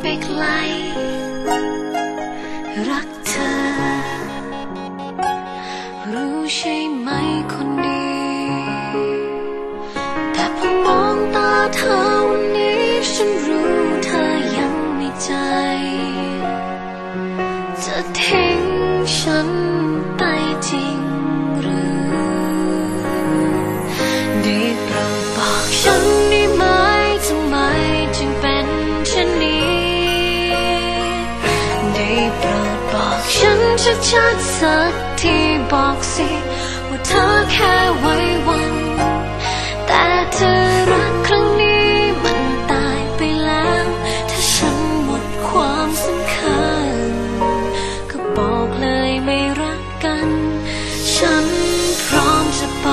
ไปไกล รักเธอ รู้ใช่ไหมคนดีแต่พอมองตาเธอวันนี้ ฉันรู้เธอยังไม่ใจ จะทิ้งฉันไปจริงหรือได้โปรดบอกฉัน ฉันชัดๆสักทีบอกสิว่าเธอแค่ไว้วัน แต่เธอรักครั้งนี้มันตายไปแล้ว ถ้าฉันหมดความสำคัญ ก็บอกเลยไม่รักกัน ฉันพร้อมจะไป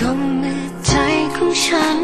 ก็เมื่อใจของฉัน